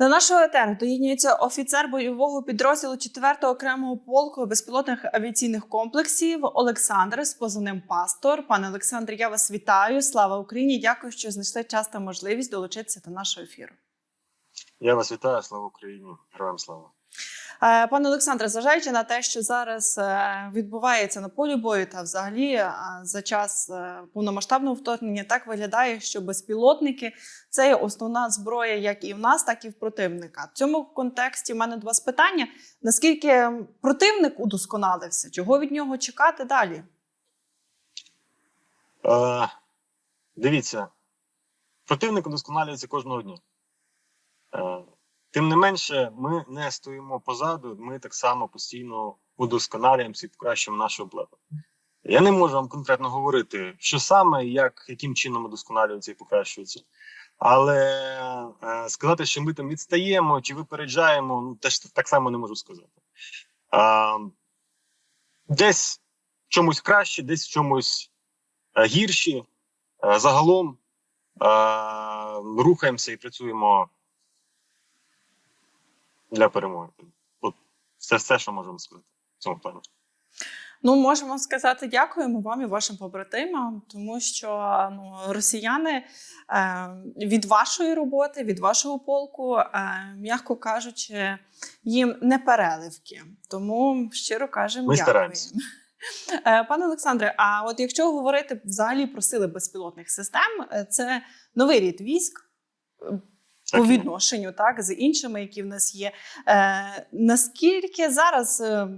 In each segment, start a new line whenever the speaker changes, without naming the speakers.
До нашого етеру доєднюється офіцер бойового підрозділу 4-го окремого полку безпілотних авіаційних комплексів Олександр з позивним Пастор. Пане Олександр, я вас вітаю. Слава Україні! Дякую, що знайшли час та можливість долучитися до нашого ефіру.
Я вас вітаю, слава Україні, героям слава.
Е, Пане Олександре, зважаючи на те, що зараз е, відбувається на полі бою, та взагалі е, за час повномасштабного вторгнення, так виглядає, що безпілотники це основна зброя, як і в нас, так і в противника. В цьому контексті в мене до вас питання: наскільки противник удосконалився? Чого від нього чекати далі?
Е, дивіться, противник удосконалюється кожного дня. Тим не менше, ми не стоїмо позаду, ми так само постійно удосконалюємося і покращуємо нашу обладнання. Я не можу вам конкретно говорити, що саме, як, яким чином удосконалюється і покращується. Але е, сказати, що ми там відстаємо чи випереджаємо, ну теж так само не можу сказати. Е, десь в чомусь краще, десь в чомусь е, гірші. Е, загалом е, рухаємося і працюємо для перемоги. От це все, що можемо сказати в цьому плані.
Ну, можемо сказати дякуємо вам і вашим побратимам, тому що ну, росіяни е, від вашої роботи, від вашого полку, е, м'яко кажучи, їм не переливки. Тому щиро кажемо,
Ми
дякуємо. Е, Пане Олександре, а от якщо говорити взагалі про сили безпілотних систем, е, це новий рід військ. По відношенню так з іншими, які в нас є. Е, наскільки зараз, е,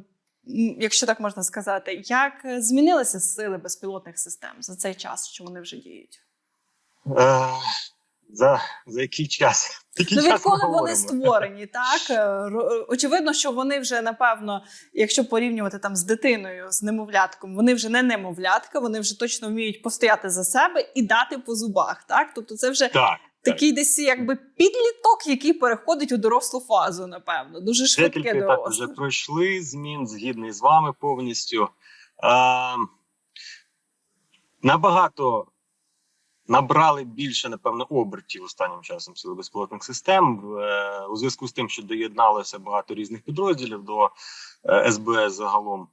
якщо так можна сказати, як змінилися сили безпілотних систем за цей час, що вони вже діють?
Е, за, за який час? Який
Ну, відколи вони
говоримо?
створені, так Е, очевидно, що вони вже напевно, якщо порівнювати там з дитиною, з немовлятком, вони вже не немовлятка, вони вже точно вміють постояти за себе і дати по зубах. Так, тобто, це вже
Так,
такий десь якби підліток, який переходить у дорослу фазу, напевно, дуже швидке
декілька
доросле.
вже пройшли змін, згідний з вами повністю. Е, набагато набрали більше, напевно, обертів останнім часом сили безпілотних систем. Е, у зв'язку з тим, що доєдналося багато різних підрозділів до е, СБС загалом.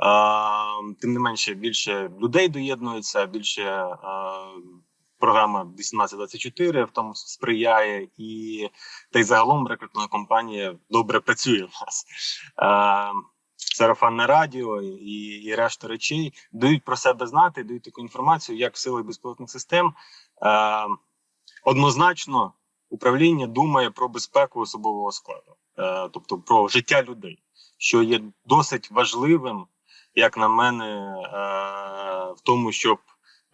Е, тим не менше, більше людей доєднується, більше е, програма 1824 в тому сприяє, і та й загалом рекрутна компанія добре працює в нас. Е, Сарафанне радіо і, і решта речей дають про себе знати, дають таку інформацію, як в сили безпілотних систем. Е, однозначно управління думає про безпеку особового складу, е, тобто про життя людей, що є досить важливим, як на мене, е, в тому, щоб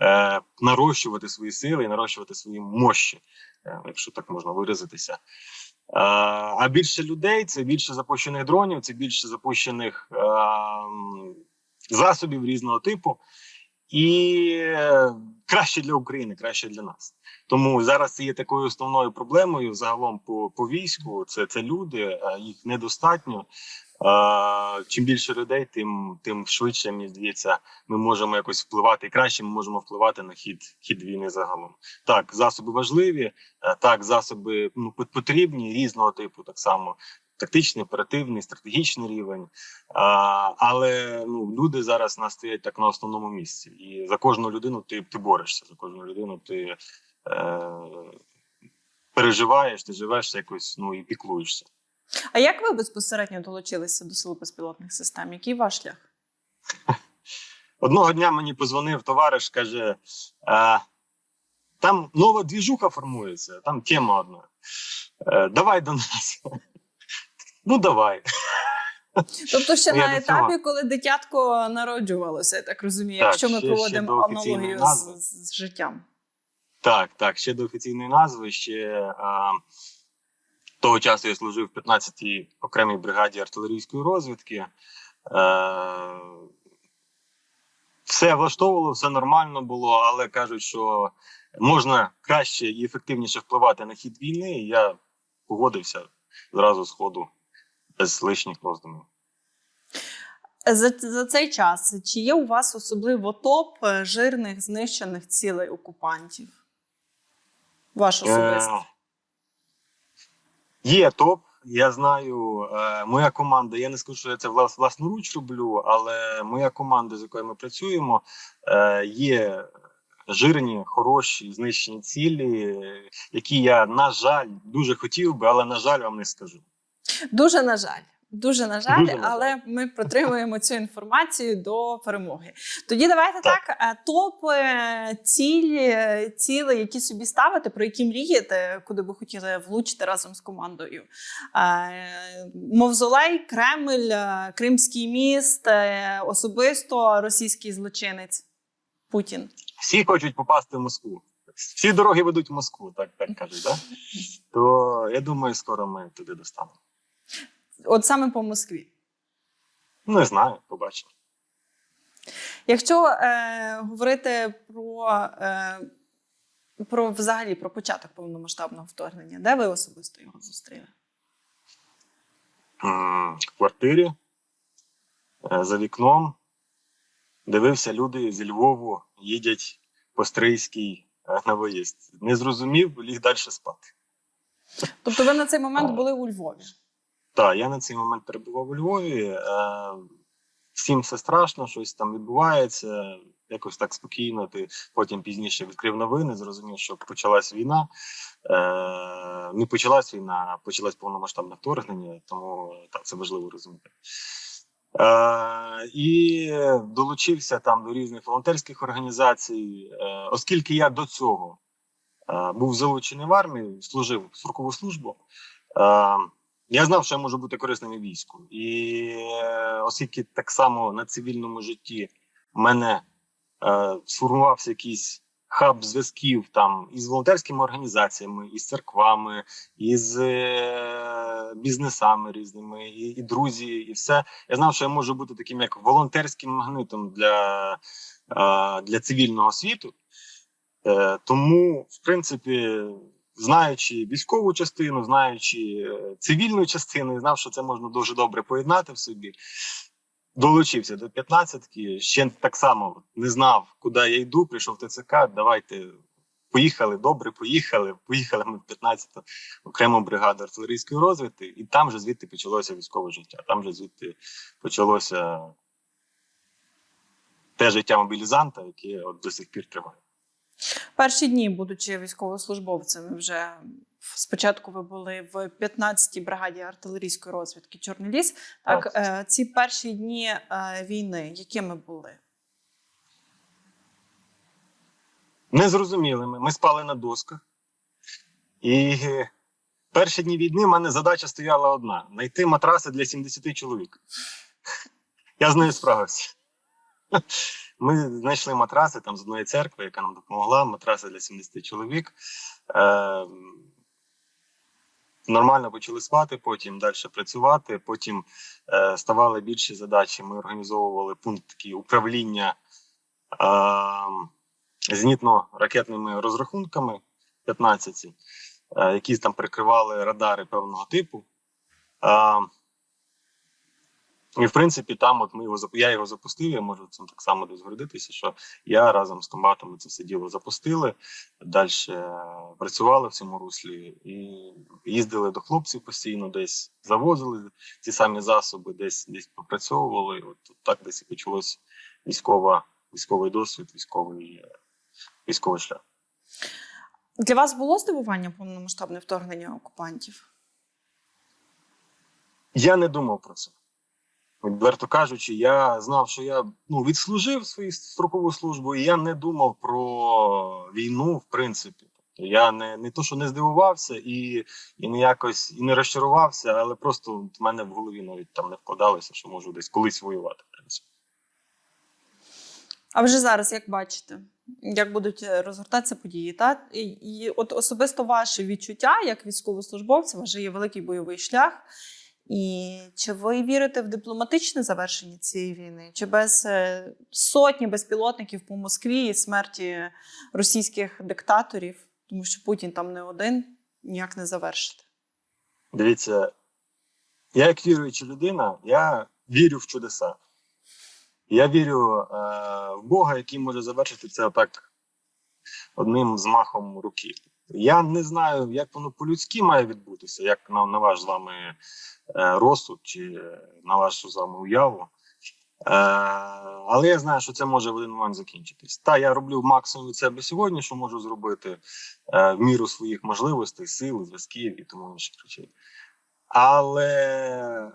е, нарощувати свої сили і нарощувати свої мощі, е, якщо так можна виразитися. Е, А більше людей це більше запущених дронів, це більше запущених е, засобів різного типу, і е, краще для України, краще для нас. Тому зараз це є такою основною проблемою загалом по, по війську. Це, це люди, їх недостатньо. Чим більше людей, тим тим швидше мені здається, ми можемо якось впливати і краще. Ми можемо впливати на хід хід війни загалом. Так, засоби важливі, е, так, засоби ну потрібні різного типу, так само тактичний, оперативний, стратегічний рівень. А, але ну люди зараз нас стоять так на основному місці, і за кожну людину ти, ти борешся, за кожну людину ти е, переживаєш, ти живеш якось ну і піклуєшся.
А як ви безпосередньо долучилися до сил безпілотних систем? Який ваш шлях?
Одного дня мені позвонив товариш, каже: е, там нова двіжуха формується, там тема одна. Е, давай до нас. Ну, давай.
Тобто ще
Ну, я
на
цього.
етапі, коли дитятко народжувалося, я так розумію,
Так,
якщо ми
ще-
проводимо аналогію з, з, з життям.
Так, так, ще до офіційної назви. Ще а, того часу я служив в 15-й окремій бригаді артилерійської розвідки. Е, все влаштовувало, все нормально було, але кажуть, що можна краще і ефективніше впливати на хід війни. І я погодився зразу з ходу, без лишніх роздумів.
За, за цей час чи є у вас особливо топ е, жирних знищених цілей окупантів? Ваш особистий?
Е, Є топ. Я знаю, е, моя команда. Я не скажу, що я це влас, власноруч роблю, але моя команда, з якою ми працюємо, е, є жирні, хороші, знищені цілі, які я, на жаль, дуже хотів би, але на жаль, вам не скажу.
Дуже на жаль. Дуже на жаль,
Дуже
але ми протримуємо цю інформацію до перемоги. Тоді давайте так,
Так.
е, топ е, цілі, ціли, які собі ставите, про які мрієте, куди би хотіли влучити разом з командою. Е, Мавзолей, Кремль, е, Кримський міст, е, особисто російський злочинець Путін.
Всі хочуть попасти в Москву. Всі дороги ведуть в Москву, так, так кажуть. Да? То я думаю, скоро ми туди достанемо.
От саме по Москві.
Не знаю, побачимо.
Якщо е, говорити про, е, про взагалі про початок повномасштабного вторгнення, де ви особисто його зустріли?
В квартирі е, за вікном дивився люди зі Львову, їдять по Стрийській е, на виїзд. Не зрозумів, ліг далі спати.
Тобто ви на цей момент були у Львові?
Так, я на цей момент перебував у Львові. Е, всім все страшно, щось там відбувається. Якось так спокійно. Ти потім пізніше відкрив новини, зрозумів, що почалась війна. Е, не почалась війна, а почалось повномасштабне вторгнення, тому так це важливо розуміти. Е, і долучився там до різних волонтерських організацій, е, оскільки я до цього е, був залучений в армію, служив строкову службу. Е, я знав, що я можу бути корисним і війську. І е, оскільки так само на цивільному житті мене е, сформувався якийсь хаб зв'язків там із волонтерськими організаціями, із церквами, із е, бізнесами різними, і, і друзі, і все. Я знав, що я можу бути таким як волонтерським магнитом для, е, для цивільного світу. Е, тому, в принципі, знаючи військову частину, знаючи е, цивільну частину, і знав, що це можна дуже добре поєднати в собі. Долучився до 15-ки, ще так само не знав, куди я йду. Прийшов в ТЦК. Давайте поїхали, добре, поїхали. Поїхали ми в 15-ту окрему бригаду артилерійської розвідки, і там же звідти почалося військове життя. Там же звідти почалося те життя мобілізанта, яке от до сих пір триває.
Перші дні, будучи військовослужбовцем, вже спочатку ви були в 15-й бригаді артилерійської розвідки Чорний ліс. Так,
Так.
е, ці перші дні е, війни, якими були?
незрозумілими. Ми спали на досках. І перші дні війни в мене задача стояла одна: знайти матраси для 70 чоловік. Я з нею справився. Ми знайшли матраси там з одної церкви, яка нам допомогла. Матраси для 70 чоловік. Е, нормально почали спати, потім далі працювати. Потім е, ставали більші задачі. Ми організовували пункт такі управління. Е, зенітно-ракетними розрахунками 15, е, які там прикривали радари певного типу. Е, І, в принципі, там от ми його я його запустив. Я можу цим так само десь гордитися, що я разом з комбатами це все діло запустили. Далі працювали в цьому руслі і їздили до хлопців постійно, десь завозили ці самі засоби, десь десь попрацьовували. От так десь і почалось військова, військовий досвід, військовий, е, військовий шлях.
Для вас було здивування повномасштабне вторгнення окупантів?
Я не думав про це. Відверто кажучи, я знав, що я ну, відслужив свою строкову службу, і я не думав про війну, в принципі. Тобто я не, не то, що не здивувався і, і не якось і не розчарувався, але просто в мене в голові навіть там не вкладалося, що можу десь колись воювати. В принципі.
А вже зараз як бачите, як будуть е, розгортатися події? Та? І, і от особисто ваше відчуття як військовослужбовця, ваш є великий бойовий шлях. І чи ви вірите в дипломатичне завершення цієї війни? Чи без е, сотні безпілотників по Москві і смерті російських диктаторів, тому що Путін там не один, ніяк не завершити?
Дивіться, я як віруюча людина, я вірю в чудеса. Я вірю е, в Бога, який може завершити це так одним змахом руки. Я не знаю, як воно по-людськи має відбутися, як на, на ваш з вами розсуд чи е, на вашу з уяву. Е, але я знаю, що це може в один момент закінчитись. Та я роблю максимум від себе сьогодні, що можу зробити е, в міру своїх можливостей, сил, зв'язків і тому інших речей. Але е,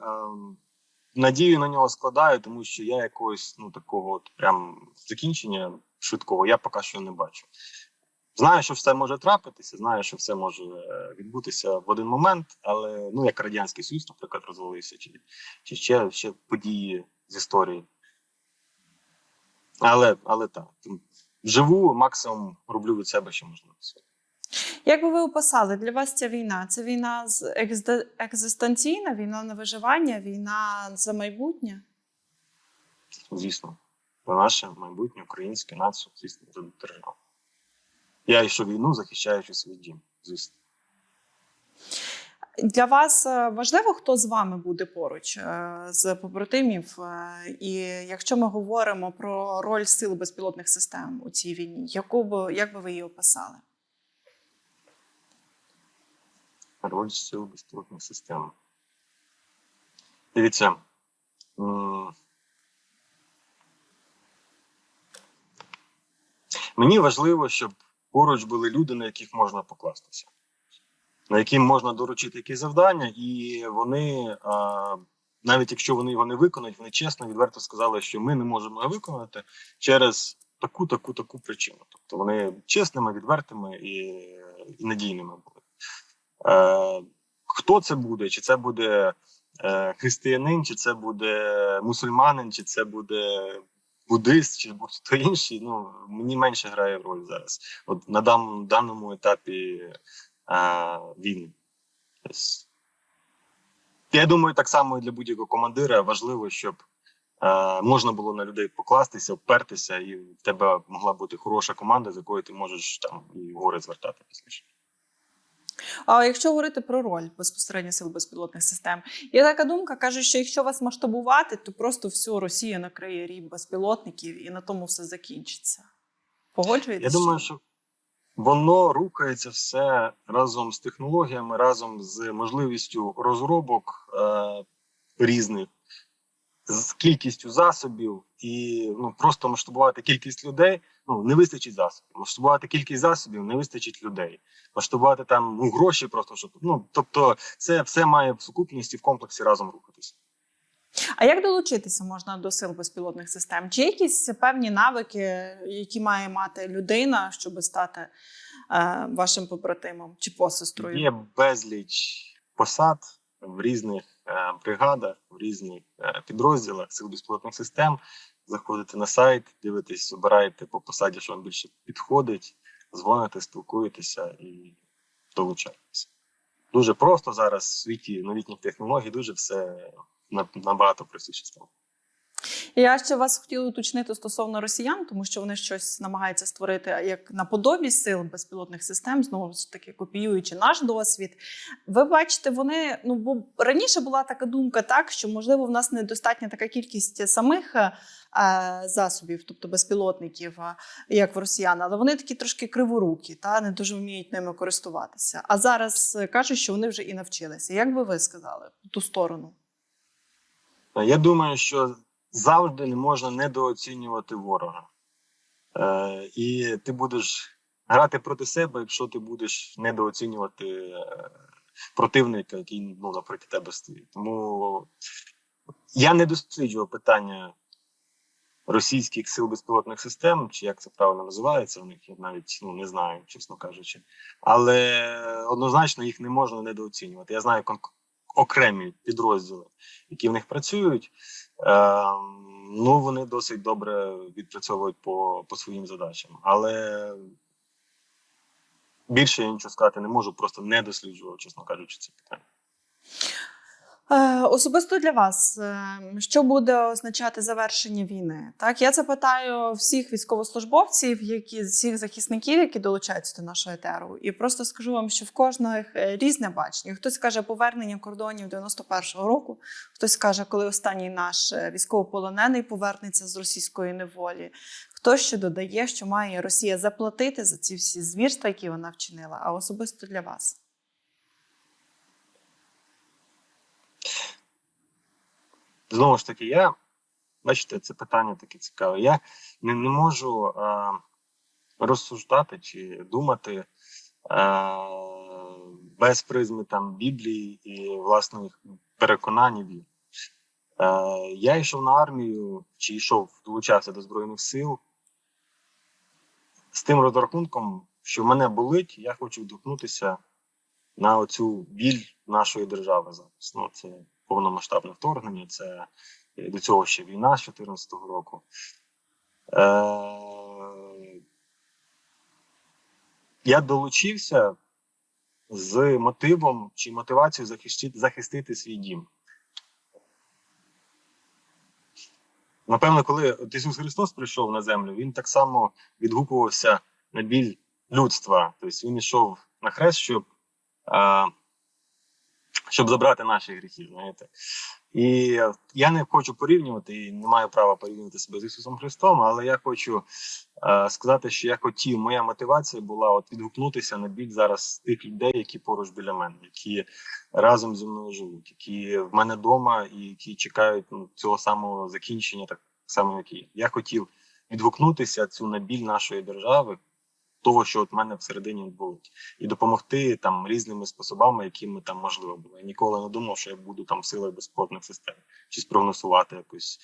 надію на нього складаю, тому що я якогось ну такого от прям закінчення швидкого я поки що не бачу. Знаю, що все може трапитися, знаю, що все може е, відбутися в один момент, але ну як радянський союз, наприклад, розвалився, чи, чи ще, ще події з історії. Але, але так, живу, максимум роблю від себе, що можливо.
Як би ви описали для вас ця війна? Це війна з екзистенційна, війна на виживання, війна за майбутнє?
Звісно, за наше майбутнє українське націю, звісно, за державу. Я йшов війну, захищаючи свій дім, звісно.
Для вас е, важливо, хто з вами буде поруч е, з побратимів? Е, І якщо ми говоримо про роль сил безпілотних систем у цій війні, яку б як би ви її описали?
роль сил безпілотних систем. Дивіться. Мені важливо, щоб поруч були люди, на яких можна покластися, на яким можна доручити якісь завдання, і вони, а, навіть якщо вони його не виконають, вони чесно, відверто сказали, що ми не можемо його виконати через таку, таку, таку причину. Тобто вони чесними, відвертими і, і надійними були. Е, хто це буде? Чи це буде е, християнин, чи це буде мусульманин, чи це буде буддист, чи будь-хто інший? Ну мені менше грає роль зараз. От на дан, даному етапі е, війни. Тобто, Я думаю, так само і для будь-якого командира важливо, щоб е, можна було на людей покластися, впертися, і в тебе могла бути хороша команда, з якою ти можеш там і гори звертати пізніше.
А якщо говорити про роль безпосередньо сил безпілотних систем, є така думка, каже, що якщо вас масштабувати, то просто всю Росія накриє рій безпілотників і на тому все закінчиться. Погоджуєтесь?
Я думаю, що воно рухається все разом з технологіями, разом з можливістю розробок е, різних, з кількістю засобів, і ну просто масштабувати кількість людей. Ну не вистачить засобів. Масштабувати кількість засобів, не вистачить людей. Масштабувати там ну гроші, просто щоб ну тобто, це все має в сукупності в комплексі разом рухатися.
А як долучитися можна до сил безпілотних систем? Чи якісь певні навики, які має мати людина, щоб стати е, вашим побратимом чи посестрою?
Є безліч посад в різних е, бригадах, в різних е, підрозділах сил безпілотних систем. Заходите на сайт, дивитесь, обираєте по посаді, що вам більше підходить, дзвоните, спілкуєтеся і долучаєтеся. Дуже просто зараз в світі новітніх технологій дуже все на- набагато простіше стало.
Я ще вас хотіла уточнити стосовно росіян, тому що вони щось намагаються створити як наподобі сил безпілотних систем, знову ж таки копіюючи наш досвід. Ви бачите, вони ну бо раніше була така думка, так що можливо в нас недостатня така кількість самих е, засобів, тобто безпілотників, е, як в росіян, але вони такі трошки криворукі, та не дуже вміють ними користуватися. А зараз е, кажуть, що вони вже і навчилися. Як би ви сказали ту сторону?
Я думаю, що завжди не можна недооцінювати ворога. Е, і ти будеш грати проти себе, якщо ти будеш недооцінювати е, противника, який ну, напроти тебе стоїть. Тому я не досліджував питання російських сил безпілотних систем, чи як це правильно називається у них, я навіть ну, не знаю, чесно кажучи. Але однозначно їх не можна недооцінювати. Я знаю окремі підрозділи, які в них працюють. Е, ну, вони досить добре відпрацьовують по, по своїм задачам. Але більше я нічого сказати не можу, просто не досліджував, чесно кажучи, це питання.
Е, Особисто для вас, е, що буде означати завершення війни? Так, я це питаю всіх військовослужбовців, які всіх захисників, які долучаються до нашого етеру. І просто скажу вам, що в кожного е, різне бачення. Хтось каже повернення кордонів 91-го року, хтось каже, коли останній наш е, військовополонений повернеться з російської неволі. Хтось ще додає, що має Росія заплатити за ці всі звірства, які вона вчинила. А особисто для вас.
Знову ж таки, я бачите, це питання таке цікаве. Я не, не можу е, розсуждати чи думати е, без призми там Біблії і власних переконань і. Е, я йшов на армію чи йшов, долучався до Збройних сил з тим розрахунком, що мене болить, я хочу вдохнутися на оцю біль нашої держави зараз. Ну, це повномасштабне вторгнення, це е, до цього ще війна з 2014 року. Е- я долучився з мотивом чи мотивацією захистити, захистити свій дім. Напевно, коли Ісус Христос прийшов на землю, він так само відгукувався на біль людства. Тобто він йшов на хрест, щоб, а, щоб забрати наші гріхи. Знаєте. І я не хочу порівнювати і не маю права порівнювати себе з Ісусом Христом, але я хочу е, сказати, що я хотів, моя мотивація була от відгукнутися на біль зараз тих людей, які поруч біля мене, які разом зі мною живуть, які в мене вдома і які чекають ну, цього самого закінчення, так само як і я. Я хотів відгукнутися цю на біль нашої держави, того, що от мене всередині відбулося, і допомогти там різними способами, якими там можливо було. Я ніколи не думав, що я буду там в силах безпілотних систем чи спрогнозувати якось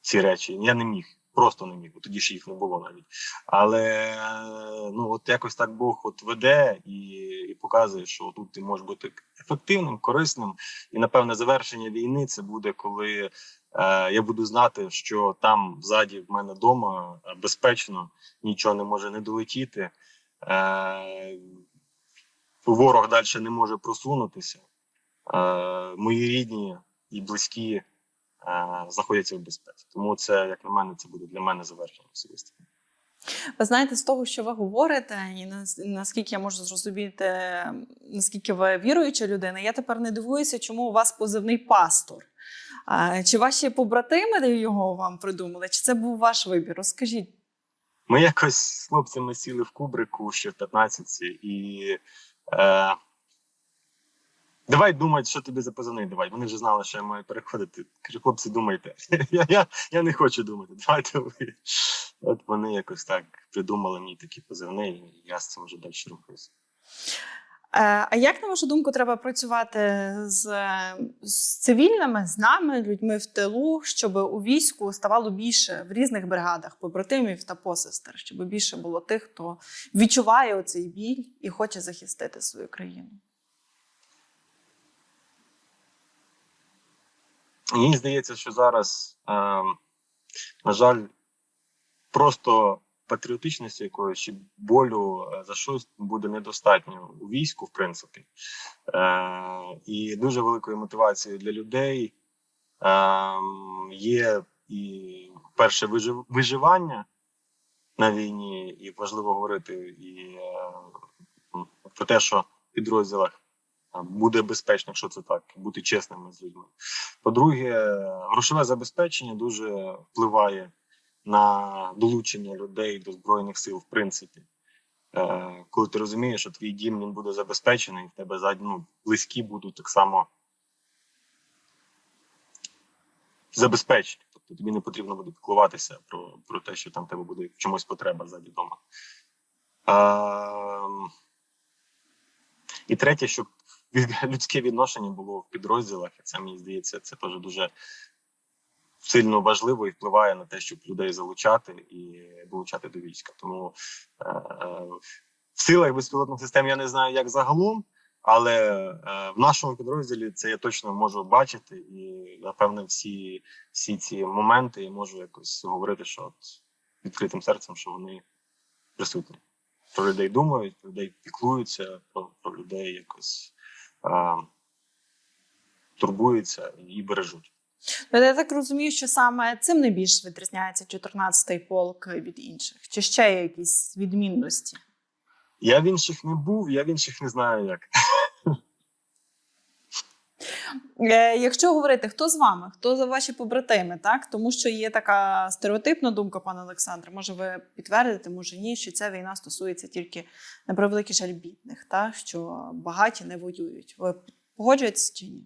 ці речі. Я не міг, просто не міг, бо тоді ж їх не було навіть. Але ну от якось так Бог от веде і, і показує, що тут ти можеш бути ефективним, корисним. І напевне завершення війни це буде, коли я буду знати, що там ззаді в мене вдома безпечно, нічого не може не долетіти. Е, ворог далі не може просунутися. Е, мої рідні і близькі е, знаходяться в безпеці. Тому це, як на мене, це буде для мене завершення особисто.
Ви знаєте, з того, що ви говорите, і нас- наскільки я можу зрозуміти, наскільки ви віруюча людина, я тепер не дивуюся, чому у вас позивний пастор. А, Чи ваші побратими його вам придумали, чи це був ваш вибір? Розкажіть.
Ми якось з хлопцями сіли в кубрику ще в 15 і е, давай думати, що тобі за позивний давай. Вони вже знали, що я маю переходити. Кажу, хлопці, думайте. я, я, я не хочу думати. Давайте ви. От вони якось так придумали мені такі позивний, і я з цим вже далі рухаюся.
Е, А як, на вашу думку, треба працювати з, з цивільними, з нами, людьми в тилу, щоб у війську ставало більше в різних бригадах побратимів та посестер, щоб більше було тих, хто відчуває оцей біль і хоче захистити свою країну?
Мені здається, що зараз, е, на жаль, просто патріотичності якоїсь чи болю е, за щось буде недостатньо у війську, в принципі. Е, і дуже великою мотивацією для людей е, є і перше вижив- виживання на війні, і важливо говорити і е, про те, що в підрозділах е, буде безпечно, якщо це так, бути чесними з людьми. По-друге, грошове забезпечення дуже впливає на долучення людей до збройних сил, в принципі. Е, коли ти розумієш, що твій дім він буде забезпечений, в тебе зад- ну, близькі будуть так само забезпечені. Тобто тобі не потрібно буде піклуватися про, про те, що там тебе буде чомусь потреба ззаді дома. Ем, і третє, щоб людське відношення було в підрозділах, це мені здається, це теж дуже сильно важливо і впливає на те, щоб людей залучати і долучати до війська. Тому е, е, в силах безпілотних систем я не знаю, як загалом, але е, в нашому підрозділі це я точно можу бачити, і напевне всі, всі ці моменти я можу якось говорити, що от відкритим серцем, що вони присутні. Про людей думають, про людей піклуються, про, про людей якось. Е, турбуються і бережуть.
Ну, Я так розумію, що саме цим найбільш відрізняється 14-й полк від інших. Чи ще є якісь відмінності?
Я в інших не був, я в інших не знаю як.
Е, Якщо говорити, хто з вами, хто за ваші побратими, так тому що є така стереотипна думка, пане Олександре, може ви підтвердите, може ні, що ця війна стосується тільки на превеликий жаль бідних, так що багаті не воюють. Ви погоджуєтесь чи ні?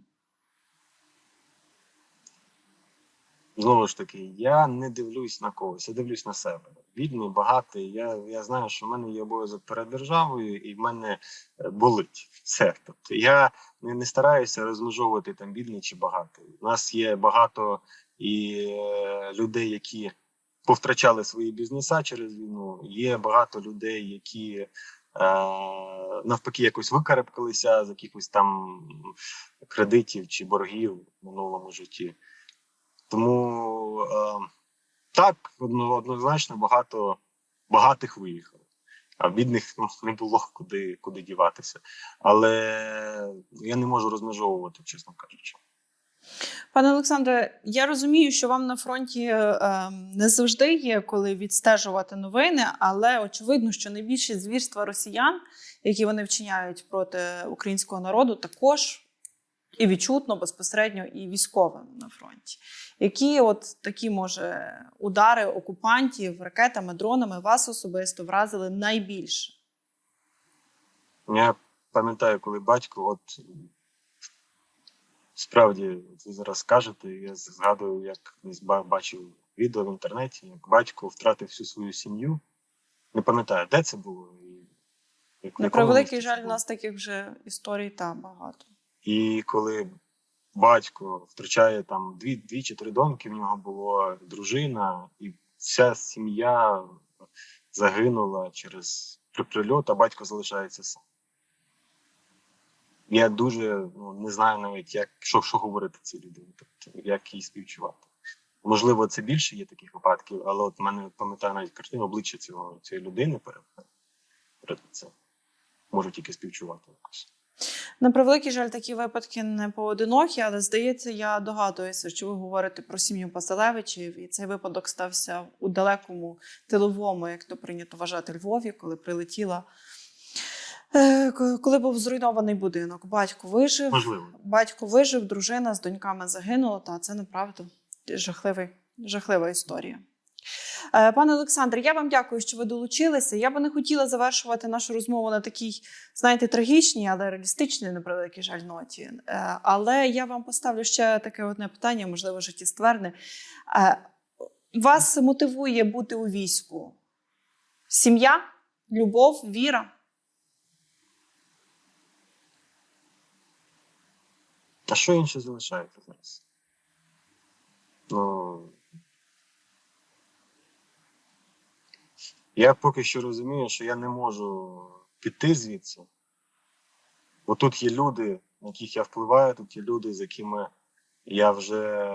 Знову ж таки, я не дивлюсь на когось, я дивлюсь на себе. Бідний, багатий. Я, я знаю, що в мене є обов'язок перед державою, і в мене е, болить все. Тобто я не, не стараюся розмежовувати там бідний чи багатий. У нас є багато і е, людей, які повтрачали свої бізнеса через війну. Є багато людей, які е, навпаки якось викарабкалися з якихось там кредитів чи боргів в минулому житті. Тому так, одно- однозначно багато багатих виїхало, а бідних ну, не було куди, куди діватися. Але я не можу розмежовувати, чесно кажучи.
Пане Олександре, я розумію, що вам на фронті е, не завжди є коли відстежувати новини, але очевидно, що найбільші звірства росіян, які вони вчиняють проти українського народу, також і відчутно безпосередньо і військовим на фронті. Які от такі може удари окупантів ракетами, дронами вас особисто вразили найбільше?
Я пам'ятаю, коли батько, от справді ви зараз кажете, я згадую, як бачив відео в інтернеті, як батько втратив всю свою сім'ю. Не пам'ятаю, де це було. Якому
На превеликий жаль, у нас таких вже історій та багато.
І коли батько втрачає там дві, дві чи три доньки, в нього була дружина, і вся сім'я загинула через прильот, а батько залишається сам. Я дуже ну, не знаю навіть, як, що, що говорити цій людині, тобто, як їй співчувати. Можливо, це більше є таких випадків, але от мене пам'ятаю навіть картину обличчя цього, цієї людини перед, перед цим. Можу тільки співчувати якось.
На превеликий жаль, такі випадки не поодинокі, але здається, я догадуюся, що ви говорите про сім'ю Паселевичів, і цей випадок стався у далекому тиловому, як то прийнято вважати, Львові, коли прилетіла. е, Коли був зруйнований будинок, батько вижив,
Можливо.
батько вижив, дружина з доньками загинула. Та це направду жахливий, жахлива історія. Е, Пане Олександре, я вам дякую, що ви долучилися. Я би не хотіла завершувати нашу розмову на такій, знаєте, трагічній, але реалістичній, на превеликий жаль, ноті. Е, Але я вам поставлю ще таке одне питання, можливо, життєстверне. Е, Вас мотивує бути у війську? Сім'я, любов, віра?
А що інше залишається зараз? Ну. Я поки що розумію, що я не можу піти звідси. Бо тут є люди, на яких я впливаю, тут є люди, з якими я вже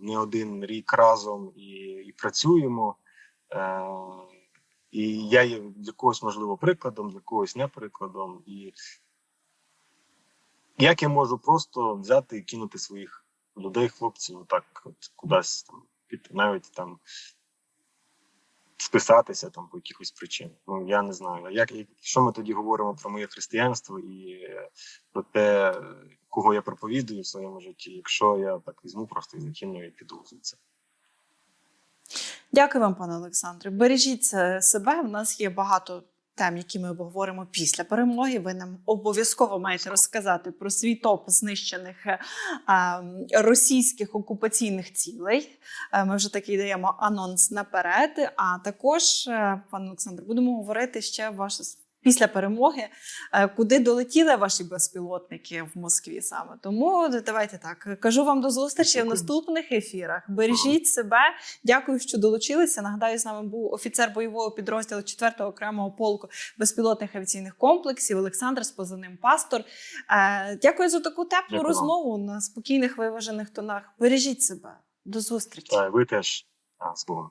не один рік разом і, і працюємо. Е, і я є для когось, можливо, прикладом, для когось не прикладом. І як я можу просто взяти і кинути своїх людей, хлопців, так от кудись там піти, навіть там списатися там по якихось причин. Ну я не знаю. Як що ми тоді говоримо про моє християнство і е, про те, кого я проповідую в своєму житті, якщо я так візьму просто і закину і піду звідси.
Дякую вам, пане Олександре. Бережіть е, себе. У нас є багато тем, які ми обговоримо після перемоги. Ви нам обов'язково маєте розказати про свій топ знищених е, російських окупаційних цілей. Е, Ми вже такий даємо анонс наперед. А також, е, пане Олександр, будемо говорити ще ваше після перемоги, е, куди долетіли ваші безпілотники в Москві саме. Тому давайте так. Кажу вам до зустрічі в наступних ефірах. Бережіть себе. Дякую, що долучилися. Нагадаю, з нами був офіцер бойового підрозділу 4-го окремого полку безпілотних авіаційних комплексів Олександр з позивним Пастор. Е, Дякую за таку теплу
Дякую
розмову на спокійних виважених тонах. Бережіть себе. До зустрічі.
Ви теж з Богом.